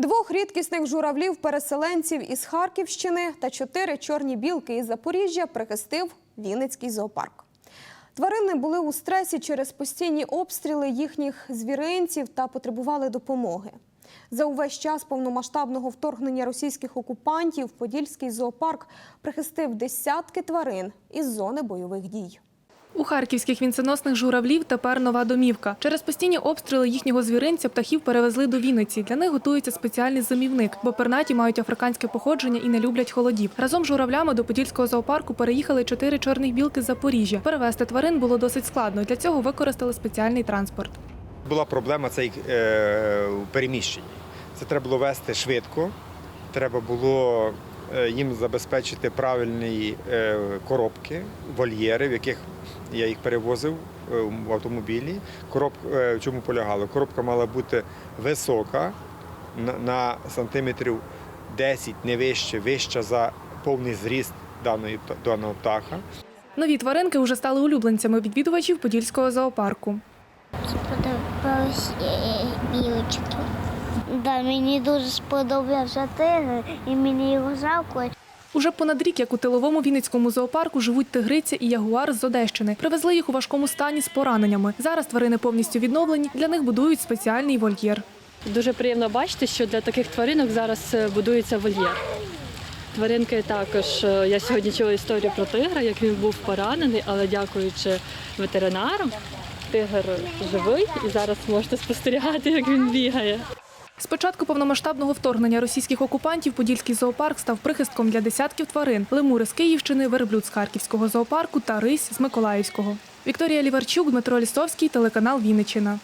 Двох рідкісних журавлів-переселенців із Харківщини та чотири чорні білки із Запоріжжя прихистив Вінницький зоопарк. Тварини були у стресі через постійні обстріли їхніх звіринців та потребували допомоги. За увесь час повномасштабного вторгнення російських окупантів Подільський зоопарк прихистив десятки тварин із зони бойових дій. У харківських вінценосних журавлів тепер нова домівка. Через постійні обстріли їхнього звіринця птахів перевезли до Вінниці. Для них готується спеціальний зимівник, бо пернаті мають африканське походження і не люблять холодів. Разом з журавлями до Подільського зоопарку переїхали чотири чорних білки з Запоріжжя. Перевезти тварин було досить складно. Для цього використали спеціальний транспорт. Була проблема це їх е, у. Це треба було вести швидко, треба було їм забезпечити правильні е, коробки, вольєри, в яких я їх перевозив е, в автомобілі. Короб, е, в чому полягало? Коробка мала бути висока на, на сантиметрів 10, не вище, вища за повний зріст даної, даного птаха. Нові тваринки вже стали улюбленцями відвідувачів Подільського зоопарку. Сподобались е, білочки. Да, мені дуже сподобався тигр, і мені його жалко. Уже понад рік, як у тиловому Вінницькому зоопарку, живуть тигриця і ягуар з Одещини. Привезли їх у важкому стані з пораненнями. Зараз тварини повністю відновлені. Для них будують спеціальний вольєр. Дуже приємно бачити, що для таких тваринок зараз е, будується вольєр. Тваринки також. е, Я сьогодні чула історію про тигра, як він був поранений, але дякуючи ветеринарам, тигр живий і зараз можете спостерігати, як він бігає. З початку повномасштабного вторгнення російських окупантів Подільський зоопарк став прихистком для десятків тварин: лемури з Київщини, верблюд з Харківського зоопарку та рись з Миколаївського. Вікторія Ліварчук, Дмитро Лісовський, телеканал Вінниччина.